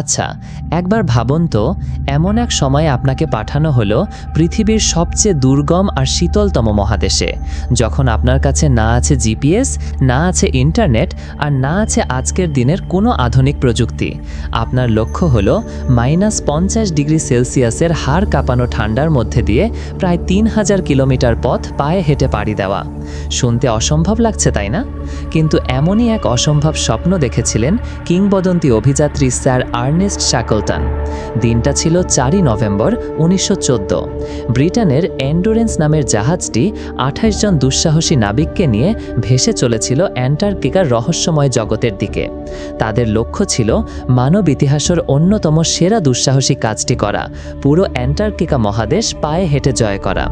আচ্ছা একবার ভাবুন তো, এমন এক সময় আপনাকে পাঠানো হলো পৃথিবীর সবচেয়ে দুর্গম আর শীতলতম মহাদেশে। যখন আপনার কাছে না আছে জিপিএস, না আছে ইন্টারনেট, আর না আছে আজকের দিনের কোনো আধুনিক প্রযুক্তি, আপনার লক্ষ্য হলো মাইনাস পঞ্চাশ ডিগ্রি সেলসিয়াসের হাড় কাঁপানো ঠান্ডার মধ্যে দিয়ে প্রায় তিন হাজার কিলোমিটার পথ পায়ে হেঁটে পাড়ি দেওয়া। শুনতে অসম্ভব লাগছে, তাই না? কিন্তু এমনই এক অসম্ভব স্বপ্ন দেখেছিলেন কিংবদন্তি অভিযাত্রী স্যার আর্নেস্ট শ্যাকলটন। দিনটা ছিল চারই নভেম্বর, উনিশশো চোদ্দ। ব্রিটেনের এন্ডোরেন্স নামের জাহাজটি আঠাশ জন দুঃসাহসী নাবিককে নিয়ে ভেসে চলেছিল অ্যান্টার্কটিকার রহস্যময় জগতের দিকে। তাদের লক্ষ্য ছিল মানব ইতিহাসের অন্যতম সেরা দুঃসাহসী কাজটি করা, পুরো অ্যান্টার্কটিকা মহাদেশ পায়ে হেঁটে জয় করা।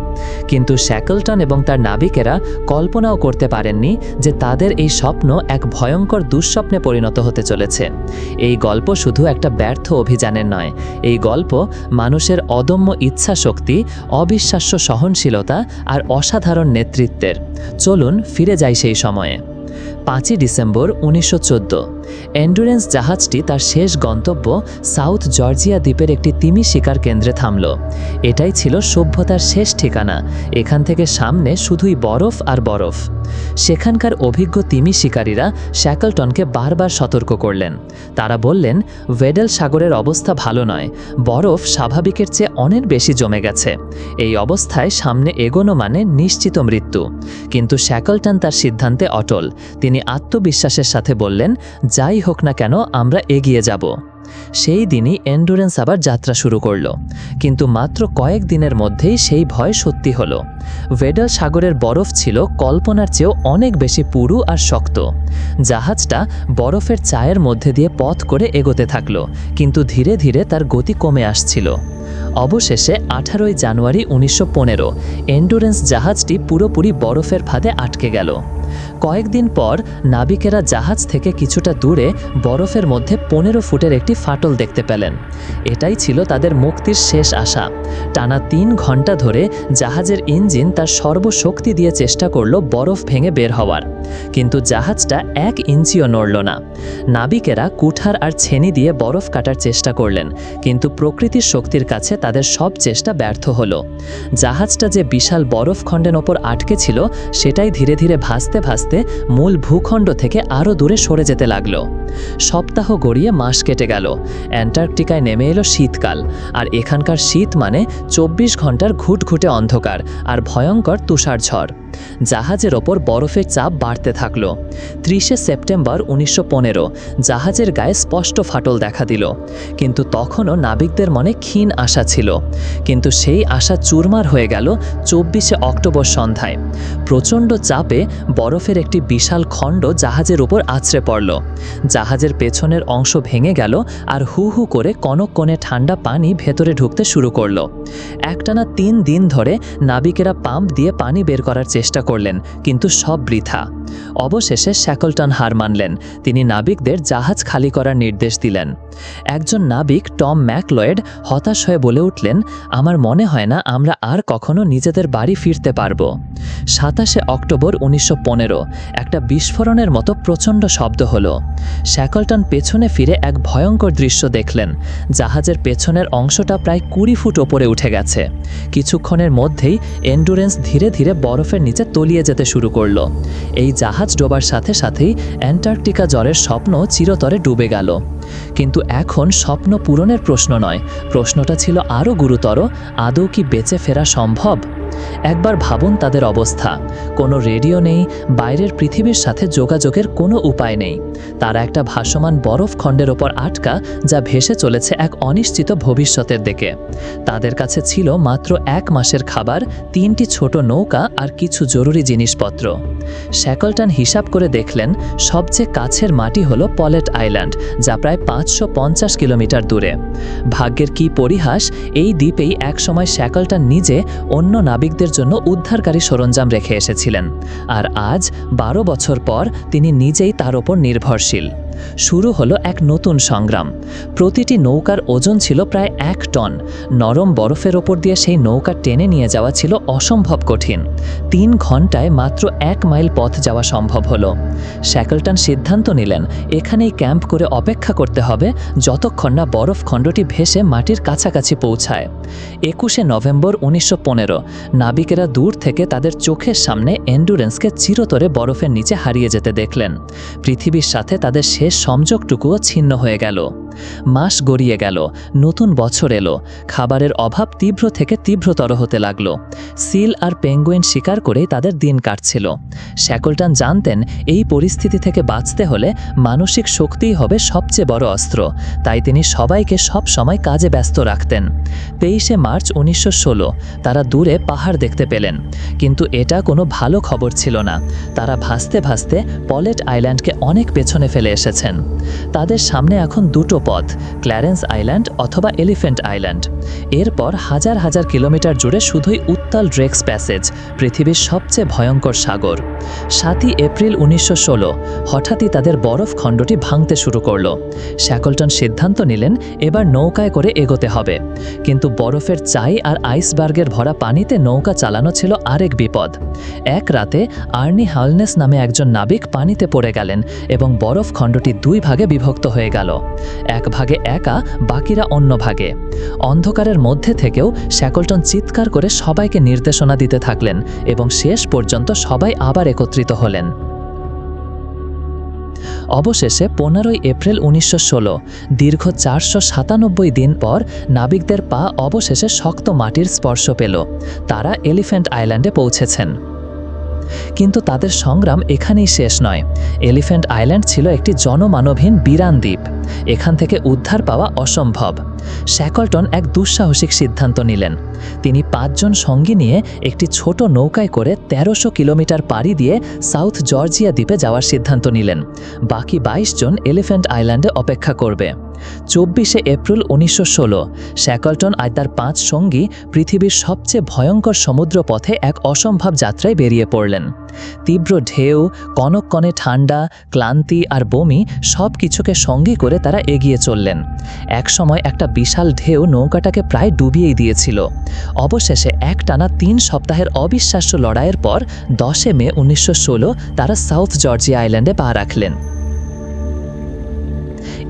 কিন্তু শ্যাকলটন এবং তার নাবিকেরা কল্পনাও করতে পারেননি যে তাদের এই স্বপ্ন এক ভয়ঙ্কর দুঃস্বপ্নে পরিণত হতে চলেছে। এই গল্প শুধু একটা ব্যর্থ অভিযানের নয়, এই গল্প মানুষের অদম্য ইচ্ছা শক্তি অবিশ্বাস্য সহনশীলতা আর অসাধারণ নেতৃত্বের। চলুন ফিরে যাই সেই সময়ে। পাঁচই ডিসেম্বর উনিশশো চোদ্দ। এন্ডুরেন্স জাহাজটি তার শেষ গন্তব্য সাউথ জর্জিয়া দ্বীপের একটি তিমি শিকার কেন্দ্রে থামল। এটাই ছিল সভ্যতার শেষ ঠিকানা। এখান থেকে সামনে শুধুই বরফ আর বরফ। সেখানকার অভিজ্ঞ তিমি শিকারীরা শ্যাকলটনকে বারবার সতর্ক করলেন। তারা বললেন ওয়েডেল সাগরের অবস্থা ভালো নয়। বরফ স্বাভাবিকের চেয়ে অনেক বেশি জমে গেছে। এই অবস্থায় সামনে এগোনো মানে নিশ্চিত মৃত্যু। কিন্তু শ্যাকলটন তার সিদ্ধান্তে অটল। তিনি আত্মবিশ্বাসের সাথে বললেন যাই হোক না কেন, আমরা এগিয়ে যাব। সেই দিনই এন্ডুরেন্স আবার যাত্রা শুরু করল। কিন্তু মাত্র কয়েক দিনের মধ্যেই সেই ভয় সত্যি হল। ভেডাল সাগরের বরফ ছিল কল্পনার চেয়েও অনেক বেশি পুরু আর শক্ত। জাহাজটা বরফের চায়ের মধ্যে দিয়ে পথ করে এগোতে থাকল, কিন্তু ধীরে ধীরে তার গতি কমে আসছিল। অবশেষে আঠারোই জানুয়ারি উনিশশো পনেরো এন্ডুরেন্স জাহাজটি পুরোপুরি বরফের ফাঁদে আটকে গেল। কয়েকদিন পর নাবিকেরা জাহাজ থেকে কিছুটা দূরে বরফের মধ্যে পনেরো ফুটের একটি ফাটল দেখতে পেলেন। এটাই ছিল তাদের মুক্তির শেষ আশা। টানা তিন ঘণ্টা ধরে জাহাজের ইঞ্জিন তার সর্বশক্তি দিয়ে চেষ্টা করল বরফ ভেঙে বের হওয়ার। কিন্তু জাহাজটা এক ইঞ্চিও নড়ল না। নাবিকেরা কুঠার আর ছেনি দিয়ে বরফ কাটার চেষ্টা করলেন, কিন্তু প্রকৃতির শক্তির কাছে তাদের সব চেষ্টা ব্যর্থ হলো। জাহাজটা যে বিশাল বরফ খণ্ডের ওপর আটকে ছিল, সেটাই ধীরে ধীরে ভাসতে ভাসতে মূল ভূখণ্ড থেকে আরও দূরে সরে যেতে লাগল। সপ্তাহ গড়িয়ে মাস কেটে গেল। অ্যান্টার্কটিকায় নেমে এলো শীতকাল, আর এখানকার শীত মানে চব্বিশ ঘণ্টার ঘুটঘুটে অন্ধকার আর ভয়ঙ্কর তুষারঝড়। জাহাজের ওপর বরফের চাপ বাড়তে থাকল। ত্রিশে সেপ্টেম্বর উনিশশো পনেরো জাহাজের গায়ে স্পষ্ট ফাটল দেখা দিল। কিন্তু তখনও নাবিকদের মনে ক্ষীণ আশা ছিল। কিন্তু সেই আশা চুরমার হয়ে গেল চব্বিশে অক্টোবর সন্ধ্যায়। প্রচণ্ড চাপে বরফের একটি বিশাল খণ্ড জাহাজের উপর আছড়ে পড়ল। জাহাজের পেছনের অংশ ভেঙে গেল আর হু হু করে কনক কনে ঠান্ডা পানি ভেতরে ঢুকতে শুরু করল। একটানা তিন দিন ধরে নাবিকেরা পাম্প দিয়ে পানি বের করার চেষ্টা করলেন কিন্তু সব বৃথা অবশেষে শ্যাকলটন হার মানলেন। তিনি নাবিকদের জাহাজ খালি করার নির্দেশ দিলেন। একজন নাবিক, টম ম্যাকলয়েড, হতাশ হয়ে বলে উঠলেন, আমার মনে হয় না আমরা আর কখনো নিজেদের বাড়ি ফিরতে পারব। সাতাশে অক্টোবর উনিশশো পনেরো, একটা বিস্ফোরণের মতো প্রচণ্ড শব্দ হলো। শ্যাকলটন পেছনে ফিরে এক ভয়ঙ্কর দৃশ্য দেখলেন। জাহাজের পেছনের অংশটা প্রায় কুড়ি ফুট ওপরে উঠে গেছে। কিছুক্ষণের মধ্যেই এন্ডুরেন্স ধীরে ধীরে বরফের নিচে তলিয়ে যেতে শুরু করল। এই জাহাজ ডোবার সাথে সাথেই অ্যান্টার্কটিকা জ্বরের স্বপ্ন চিরতরে ডুবে গেল। কিন্তু এখন স্বপ্ন পূরণের প্রশ্ন নয়। প্রশ্নটা ছিল আরও গুরুতর, আদৌ কি বেঁচে ফেরা সম্ভব? একবার ভাবুন তাদের অবস্থা। কোনো রেডিও নেই, বাইরের পৃথিবীর সাথে যোগাযোগের কোনো উপায় নেই। তারা একটা ভাসমান বরফ খণ্ডের ওপর আটকা, যা ভেসে চলেছে এক অনিশ্চিত ভবিষ্যতের দিকে। তাদের কাছে ছিল মাত্র এক মাসের খাবার, তিনটি ছোট নৌকা আর কিছু জরুরি জিনিসপত্র। শ্যাকলটন হিসাব করে দেখলেন, সবচেয়ে কাছের মাটি হলো পলেট আইল্যান্ড, যা প্রায় পাঁচশো পঞ্চাশ কিলোমিটার দূরে। ভাগ্যের কি পরিহাস, এই দ্বীপেই একসময় শ্যাকলটন নিজে অন্য নাবিকদের জন্য উদ্ধারকারী সরঞ্জাম রেখে এসেছিলেন। আর আজ, বারো বছর পর, তিনি নিজেই তার ওপর নির্ভরশীল। শুরু হলো এক নতুন সংগ্রাম। প্রতিটি নৌকার ওজন ছিল প্রায় এক টন। নরম বরফের ওপর দিয়ে সেই নৌকা টেনে নিয়ে যাওয়া ছিল অসম্ভব কঠিন। তিন ঘন্টায় মাত্র এক মাইল পথ যাওয়া সম্ভব হলো। শ্যাকলটন সিদ্ধান্ত নিলেন, এখানেই ক্যাম্প করে অপেক্ষা করতে হবে যতক্ষণ না বরফ খণ্ডটি ভেসে মাটির কাছাকাছি পৌঁছায়। একুশে নভেম্বর উনিশশো পনেরো, নাবিকেরা দূর থেকে তাদের চোখের সামনে এন্ডুরেন্সকে চিরতরে বরফের নিচে হারিয়ে যেতে দেখলেন। পৃথিবীর সাথে তাদের শেষ সংযোগটুকুও ছিন্ন হয়ে গেল। মাস গড়িয়ে গেল, নতুন বছর এলো, খাবারের অভাব তীব্র থেকে তীব্রতর হতে লাগল। সিল আর পেঙ্গুইন শিকার করেই তাদের দিন কাটছিল। শ্যাকলটান জানতেন, এই পরিস্থিতি থেকে বাঁচতে হলে মানসিক শক্তিই হবে সবচেয়ে বড় অস্ত্র। তাই তিনি সবাইকে সব সময় কাজে ব্যস্ত রাখতেন। তেইশে মার্চ উনিশশো ষোলো, তারা দূরে পাহাড় দেখতে পেলেন। কিন্তু এটা কোনো ভালো খবর ছিল না। তারা ভাসতে ভাসতে পলেট আইল্যান্ডকে অনেক পেছনে ফেলে এসেছেন। তাদের সামনে এখন দুটো পথ, ক্ল্যারেন্স আইল্যান্ড অথবা এলিফ্যান্ট আইল্যান্ড। এরপর হাজার হাজার কিলোমিটার জুড়ে শুধুই উত্তাল ড্রেক্স প্যাসেজ, পৃথিবীর সবচেয়ে ভয়ঙ্কর সাগর। সাতই এপ্রিল উনিশশো ষোলো, হঠাৎই তাদের বরফ খণ্ডটি ভাঙতে শুরু করল। শ্যাকলটন সিদ্ধান্ত নিলেন, এবার নৌকায় করে এগোতে হবে। কিন্তু বরফের চাই আর আইসবার্গের ভরা পানিতে নৌকা চালানো ছিল আরেক বিপদ। এক রাতে আর্নি হালনেস নামে একজন নাবিক পানিতে পড়ে গেলেন এবং বরফ খণ্ডটি দুই ভাগে বিভক্ত হয়ে গেল। এক ভাগে একা, বাকিরা অন্য ভাগে। অন্ধকারের মধ্যে থেকেও শ্যাকলটন চিৎকার করে সবাইকে নির্দেশনা দিতে থাকলেন এবং শেষ পর্যন্ত সবাই আবার একত্রিত হলেন। অবশেষে পনেরোই এপ্রিল উনিশশো ষোলো, দীর্ঘ চারশো সাতানব্বই দিন পর নাবিকদের পা অবশেষে শক্ত মাটির স্পর্শ পেল। তারা এলিফ্যান্ট আইল্যান্ডে পৌঁছেছেন। কিন্তু তাদের সংগ্রাম এখানেই শেষ নয়। এলিফ্যান্ট আইল্যান্ড ছিল একটি জনমানবহীন বিরান দ্বীপ। এখান থেকে উদ্ধার পাওয়া অসম্ভব। শ্যাকলটন এক দুঃসাহসিক সিদ্ধান্ত নিলেন। তিনি পাঁচজন সঙ্গী নিয়ে একটি ছোট নৌকায় করে তেরোশো কিলোমিটার পাড়ি দিয়ে সাউথ জর্জিয়া দ্বীপে যাওয়ার সিদ্ধান্ত নিলেন। বাকি বাইশ জন এলিফ্যান্ট আইল্যান্ডে অপেক্ষা করবে। চব্বিশে এপ্রিল উনিশশো ষোলো, শ্যাকলটন আর তার পাঁচ সঙ্গী পৃথিবীর সবচেয়ে ভয়ঙ্কর সমুদ্র পথে এক অসম্ভব যাত্রায় বেরিয়ে পড়লেন। তীব্র ঢেউ কনককনে ঠান্ডা ক্লান্তি আর বমি সব কিছুকে সঙ্গী করে তারা এগিয়ে চললেন। একসময় একটা বিশাল ঢেউ নৌকাটাকে প্রায় ডুবিয়েই দিয়েছিল। অবশেষে একটানা তিন সপ্তাহের অবিশ্বাস্য লড়াইয়ের পর দশে মে উনিশশো ষোলো তারা সাউথ জর্জিয়া আইল্যান্ডে পা রাখলেন।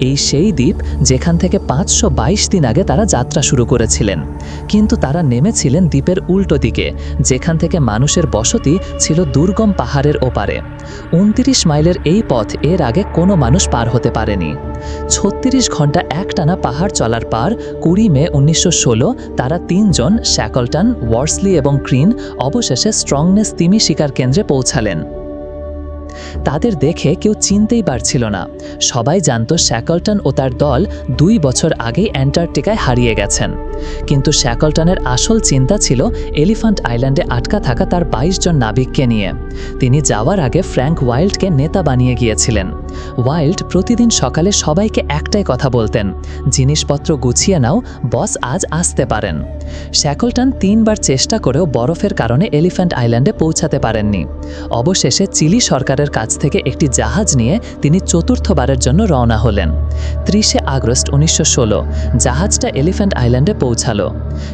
এই সেই দ্বীপ যেখান থেকে পাঁচশো বাইশ দিন আগে তারা যাত্রা শুরু করেছিলেন। কিন্তু তারা নেমেছিলেন দ্বীপের উল্টো দিকে, যেখান থেকে মানুষের বসতি ছিল দুর্গম পাহাড়ের ওপারে। উনতিরিশ মাইলের এই পথ এর আগে কোনো মানুষ পার হতে পারেনি। ছত্রিশ ঘণ্টা একটানা পাহাড় চলার পার কুড়ি মে উনিশশো ষোলো তারা তিনজন, শ্যাকলটন, ওয়ার্সলি এবং ক্রিন অবশেষে স্ট্রংনেস তিমি শিকার কেন্দ্রে পৌঁছালেন। তাদের দেখে কেউ চিনতেই পারছিল না। সবাই জানত শ্যাকলটন ও তার দল দুই বছর আগেই অ্যান্টার্কটিকায় হারিয়ে গেছেন। কিন্তু শ্যাকলটনের আসল চিন্তা ছিল এলিফ্যান্ট আইল্যান্ডে আটকা থাকা তার বাইশ জন নাবিককে নিয়ে। তিনি যাওয়ার আগে ফ্র্যাঙ্ক ওয়াইল্ডকে নেতা বানিয়ে গিয়েছিলেন। ওয়াইল্ড প্রতিদিন সকালে সবাইকে একটাই কথা বলতেন, জিনিসপত্র গুছিয়ে নাও, বস আজ আসতে পারেন। শ্যাকলটন তিনবার চেষ্টা করেও বরফের কারণে এলিফ্যান্ট আইল্যান্ডে পৌঁছাতে পারেননি। অবশেষে চিলি সরকারের কাছ থেকে একটি জাহাজ নিয়ে তিনি চতুর্থবারের জন্য রওনা হলেন। ত্রিশে আগস্ট উনিশশো ষোলো, জাহাজটা এলিফ্যান্ট আইল্যান্ডে পৌঁছালো।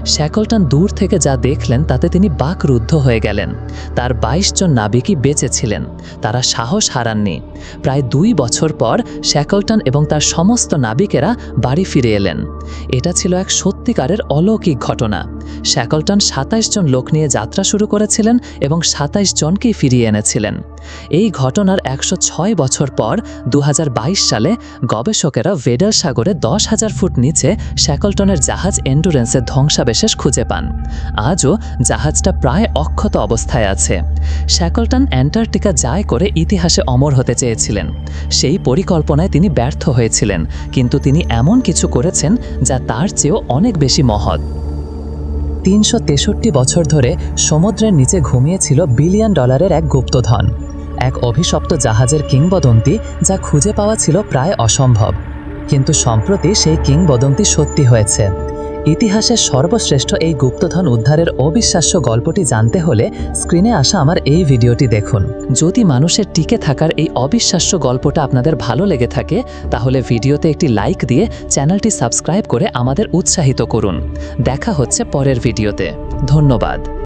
শ্যাকলটন দূর থেকে যা দেখলেন তাতে তিনি বাকরুদ্ধ হয়ে গেলেন। তার বাইশ জন নাবিকই বেঁচে ছিলেন, তারা সাহস হারাননি। প্রায় দুই বছর পর শ্যাকলটন এবং তার সমস্ত নাবিকেরা বাড়ি ফিরে এলেন। এটা ছিল এক সত্যিকারের অলৌকিক ঘটনা। শ্যাকলটন সাতাইশ জন লোক নিয়ে যাত্রা শুরু করেছিলেন এবং সাতাইশ জনকেই ফিরিয়ে এনেছিলেন। এই ঘটনার একশো ছয় বছর পর দু হাজার বাইশ সালে গবেষকেরা ভেডার সাগরে দশ হাজার ফুট নিচে শ্যাকলটনের জাহাজ এন্ডুরেন্সের ধ্বংসাবশেষ খুঁজে পান। আজও জাহাজটা প্রায় অক্ষত অবস্থায় আছে। শ্যাকলটন অ্যান্টার্কটিকা যায় করে ইতিহাসে অমর হতে চেয়েছিলেন। সেই পরিকল্পনায় তিনি ব্যর্থ হয়েছিলেন, কিন্তু তিনি এমন কিছু করেছেন যা তার চেয়েও অনেক বেশি মহৎ। তিনশো তেষট্টি বছর ধরে সমুদ্রের নিচে ঘুমিয়েছিল বিলিয়ন ডলারের এক গুপ্তধন। এক অভিশপ্ত জাহাজের কিংবদন্তি যা খুঁজে পাওয়া ছিল প্রায় অসম্ভব। কিন্তু সম্প্রতি সেই কিংবদন্তি সত্যি হয়েছে। ইতিহাসের সর্বশ্রেষ্ঠ এই গুপ্তধন উদ্ধারের অবিশ্বাস্য গল্পটি জানতে হলে স্ক্রিনে আসা আমার এই ভিডিওটি দেখুন। যদি মানুষের টিকে থাকার এই অবিশ্বাস্য গল্পটা আপনাদের ভালো লেগে থাকে, তাহলে ভিডিওতে একটি লাইক দিয়ে চ্যানেলটি সাবস্ক্রাইব করে আমাদের উৎসাহিত করুন। দেখা হচ্ছে পরের ভিডিওতে। ধন্যবাদ।